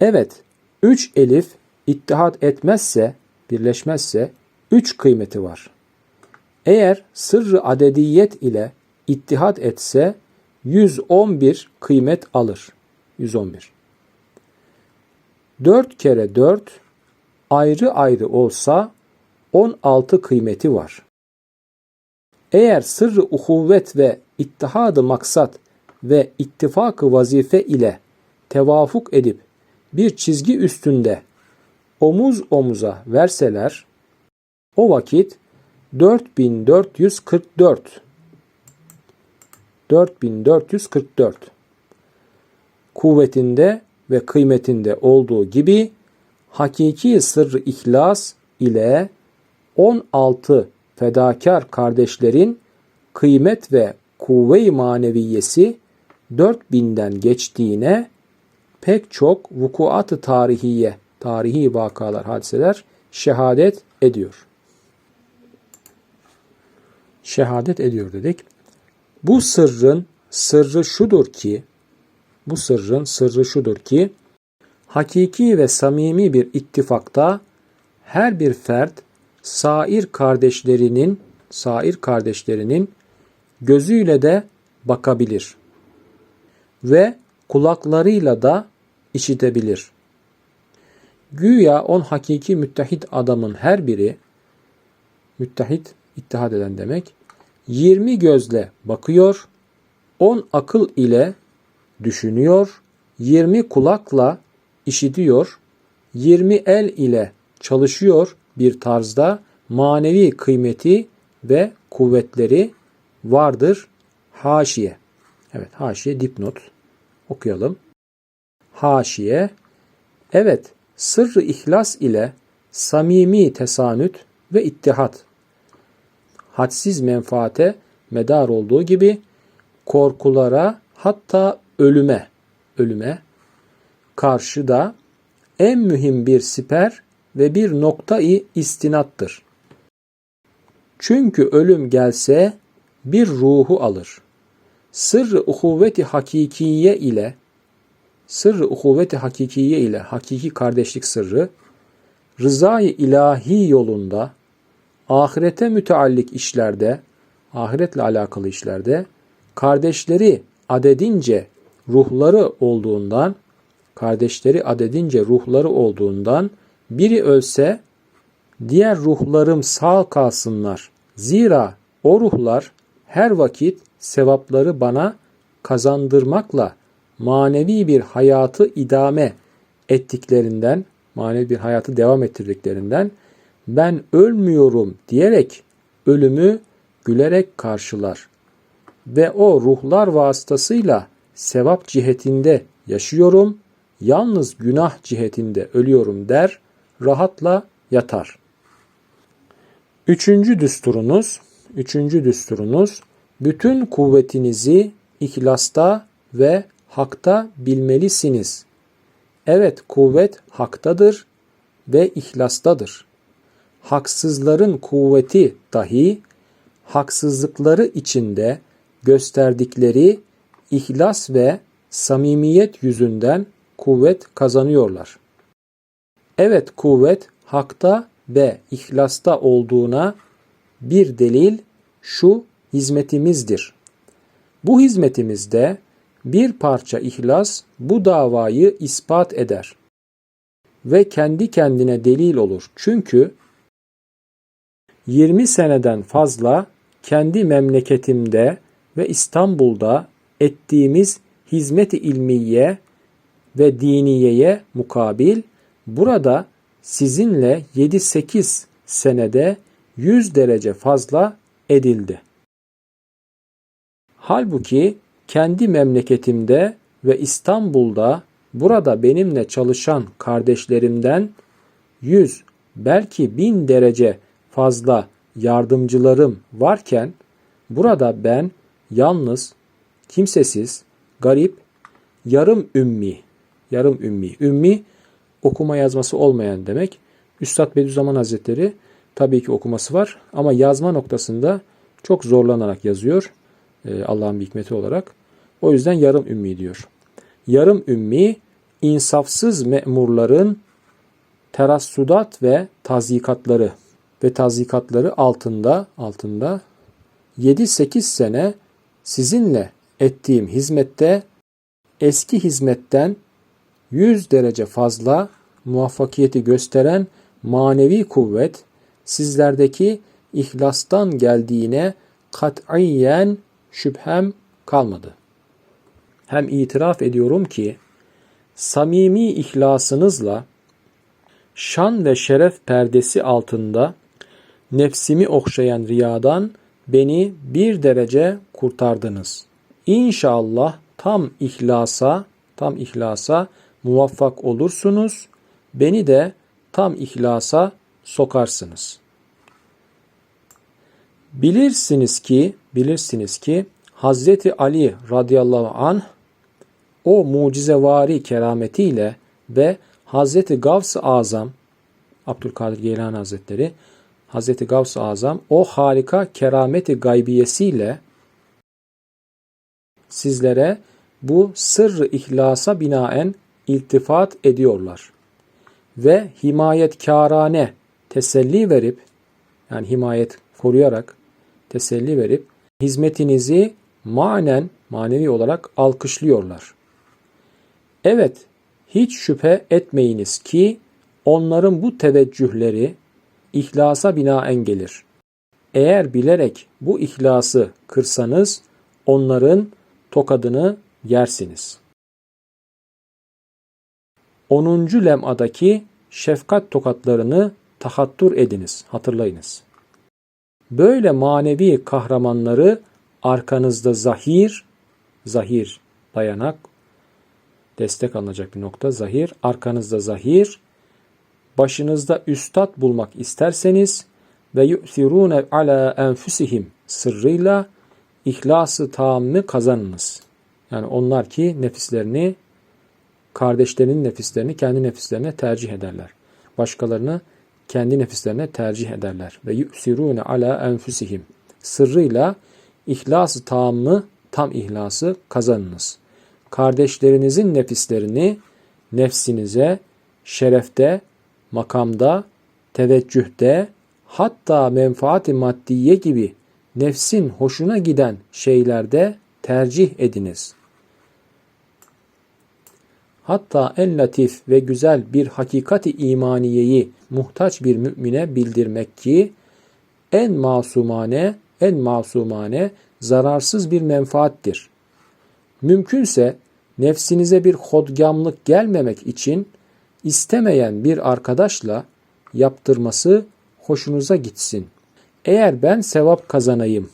Evet, üç elif ittihat etmezse, birleşmezse üç kıymeti var. Eğer sırrı adediyet ile ittihat etse 111 kıymet alır. 111. 4 kere 4 ayrı ayrı olsa 16 kıymeti var. Eğer sırrı uhuvvet ve ittihadı maksat ve ittifakı vazife ile tevafuk edip bir çizgi üstünde omuz omuza verseler o vakit 4444 4444 kuvvetinde ve kıymetinde olduğu gibi hakiki sırrı ihlas ile 16 fedakar kardeşlerin kıymet ve kuvve-i maneviyesi 4000'den geçtiğine pek çok vukuat-ı tarihiye, tarihi vakalar, hadiseler şehadet ediyor. Şehadet ediyor dedik. Bu sırrın sırrı şudur ki, bu sırrın sırrı şudur ki, hakiki ve samimi bir ittifakta her bir fert sair kardeşlerinin sair kardeşlerinin gözüyle de bakabilir ve kulaklarıyla da işitebilir. Güya on hakiki müttehit adamın her biri müttehit ittihad eden demek 20 gözle bakıyor, 10 akıl ile düşünüyor, 20 kulakla işitiyor, 20 el ile çalışıyor bir tarzda manevi kıymeti ve kuvvetleri vardır. Haşiye. Evet haşiye dipnot. Okuyalım. Haşiye. Evet sırrı ihlas ile samimi tesanüt ve ittihat hadsiz menfaate medar olduğu gibi korkulara hatta ölüme ölüme karşı da en mühim bir siper ve bir noktayı istinattır. Çünkü ölüm gelse bir ruhu alır. Sırrı uhuvveti hakikiye ile sırrı uhuvveti hakikiye ile hakiki kardeşlik sırrı rızayı ilahi yolunda ahirete müteallik işlerde ahiretle alakalı işlerde kardeşleri adedince ruhları olduğundan kardeşleri adedince ruhları olduğundan biri ölse diğer ruhlarım sağ kalsınlar. Zira o ruhlar her vakit sevapları bana kazandırmakla manevi bir hayatı idame ettiklerinden, manevi bir hayatı devam ettirdiklerinden ben ölmüyorum diyerek ölümü gülerek karşılar. Ve o ruhlar vasıtasıyla sevap cihetinde yaşıyorum, yalnız günah cihetinde ölüyorum der, rahatla yatar. Üçüncü düsturunuz, üçüncü düsturunuz, bütün kuvvetinizi ihlasta ve hakta bilmelisiniz. Evet kuvvet haktadır ve ihlastadır. Haksızların kuvveti dahi haksızlıkları içinde gösterdikleri ihlas ve samimiyet yüzünden kuvvet kazanıyorlar. Evet kuvvet hakta ve ihlasta olduğuna bir delil şu hizmetimizdir. Bu hizmetimizde bir parça ihlas bu davayı ispat eder ve kendi kendine delil olur. Çünkü 20 seneden fazla kendi memleketimde ve İstanbul'da ettiğimiz hizmet-i ilmiye ve diniyeye mukabil burada sizinle 7-8 senede 100 derece fazla edildi. Halbuki kendi memleketimde ve İstanbul'da burada benimle çalışan kardeşlerimden 100 belki 1000 derece fazla yardımcılarım varken burada ben yalnız, kimsesiz, garip, yarım ümmi, yarım ümmi, ümmi okuma yazması olmayan demek. Üstad Bediüzzaman Hazretleri tabii ki okuması var ama yazma noktasında çok zorlanarak yazıyor. Allah'ın bir hikmeti olarak. O yüzden yarım ümmi diyor. Yarım ümmi insafsız memurların terassudat ve tazikatları ve tazikatları altında altında 7-8 sene sizinle ettiğim hizmette eski hizmetten 100 derece fazla muvaffakiyeti gösteren manevi kuvvet sizlerdeki ihlastan geldiğine kat'iyen şüphem kalmadı. Hem itiraf ediyorum ki samimi ihlasınızla şan ve şeref perdesi altında nefsimi okşayan riyadan beni bir derece kurtardınız. İnşallah tam ihlasa, tam ihlasa muvaffak olursunuz. Beni de tam ihlasa sokarsınız. Bilirsiniz ki, bilirsiniz ki Hazreti Ali radıyallahu anh o mucizevari kerametiyle ve Hazreti Gavs-ı Azam Abdülkadir Geylani Hazretleri Hazreti Gavs-ı Azam o harika kerameti gaybiyesiyle sizlere bu sırrı ihlasa binaen iltifat ediyorlar. Ve himayetkârane teselli verip yani himayet koruyarak teselli verip hizmetinizi manen manevi olarak alkışlıyorlar. Evet, hiç şüphe etmeyiniz ki onların bu teveccühleri ihlasa binaen gelir. Eğer bilerek bu ihlası kırsanız onların tokadını yersiniz. 10. lemadaki şefkat tokatlarını tahattur ediniz, hatırlayınız. Böyle manevi kahramanları arkanızda zahir, zahir dayanak, destek alınacak bir nokta zahir, arkanızda zahir, başınızda üstad bulmak isterseniz ve yu'thirune ala enfusihim sırrıyla ihlası tamamını kazanınız. Yani onlar ki nefislerini, kardeşlerinin nefislerini kendi nefislerine tercih ederler. Başkalarını kendi nefislerine tercih ederler. Ve yu'sirune ala enfusihim. Sırrıyla ihlası tamamı, tam ihlası kazanınız. Kardeşlerinizin nefislerini nefsinize, şerefte, makamda, teveccühte, hatta menfaati maddiye gibi nefsin hoşuna giden şeylerde tercih ediniz. Hatta en latif ve güzel bir hakikati imaniyeyi muhtaç bir mümine bildirmek ki en masumane, en masumane, zararsız bir menfaattir. Mümkünse nefsinize bir hodgamlık gelmemek için istemeyen bir arkadaşla yaptırması hoşunuza gitsin. Eğer ben sevap kazanayım,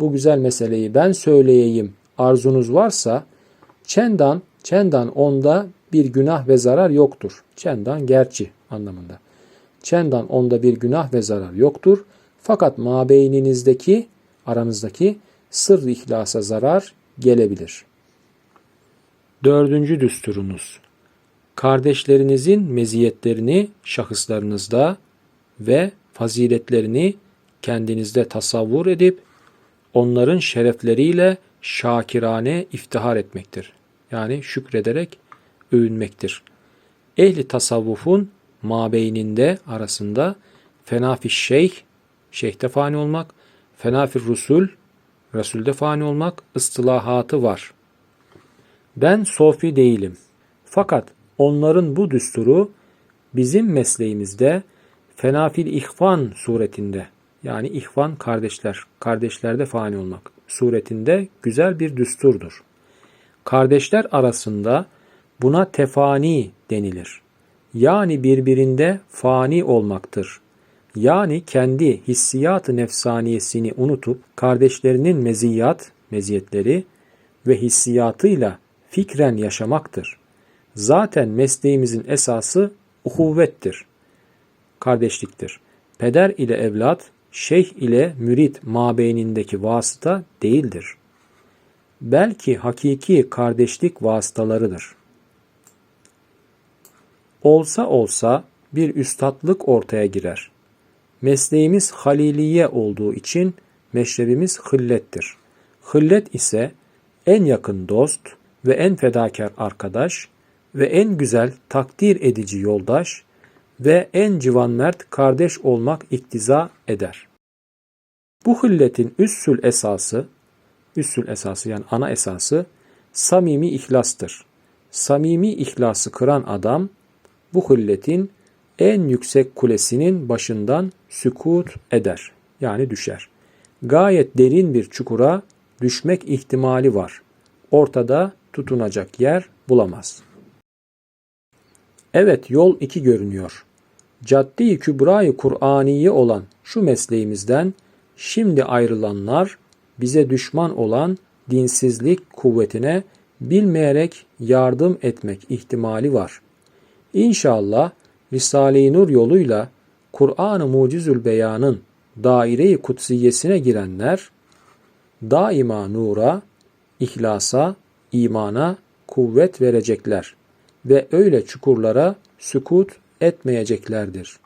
bu güzel meseleyi ben söyleyeyim arzunuz varsa çendan, çendan onda bir günah ve zarar yoktur. Çendan gerçi anlamında. Çendan onda bir günah ve zarar yoktur. Fakat mabeyninizdeki, aranızdaki sır ihlasa zarar gelebilir. Dördüncü düsturunuz. Kardeşlerinizin meziyetlerini şahıslarınızda ve faziletlerini kendinizde tasavvur edip onların şerefleriyle şakirane iftihar etmektir. Yani şükrederek övünmektir. Ehli tasavvufun mabeyninde arasında fenafi şeyh, şeyhte fani olmak, fenafi rusul, Resulde fani olmak ıstılahatı var. Ben sofi değilim. Fakat onların bu düsturu bizim mesleğimizde fenafil ihvan suretinde yani ihvan kardeşler, kardeşlerde fani olmak suretinde güzel bir düsturdur. Kardeşler arasında buna tefani denilir. Yani birbirinde fani olmaktır. Yani kendi hissiyat-ı nefsaniyesini unutup kardeşlerinin meziyat, meziyetleri ve hissiyatıyla fikren yaşamaktır. Zaten mesleğimizin esası uhuvvettir, kardeşliktir. Peder ile evlat, şeyh ile mürit mabeynindeki vasıta değildir. Belki hakiki kardeşlik vasıtalarıdır. Olsa olsa bir üstatlık ortaya girer. Mesleğimiz haliliye olduğu için meşrebimiz hıllettir. Hıllet ise en yakın dost ve en fedakar arkadaş ve en güzel takdir edici yoldaş ve en civanmert kardeş olmak iktiza eder. Bu hilletin üssül esası, üssül esası yani ana esası samimi ihlastır. Samimi ihlası kıran adam bu hilletin en yüksek kulesinin başından sükut eder yani düşer. Gayet derin bir çukura düşmek ihtimali var. Ortada tutunacak yer bulamaz. Evet yol iki görünüyor. Caddi-i Kübra-i Kur'aniye olan şu mesleğimizden şimdi ayrılanlar bize düşman olan dinsizlik kuvvetine bilmeyerek yardım etmek ihtimali var. İnşallah Risale-i Nur yoluyla Kur'an-ı Mucizül Beyan'ın daire-i kutsiyesine girenler daima nura, ihlasa, imana kuvvet verecekler ve öyle çukurlara sükut etmeyeceklerdir.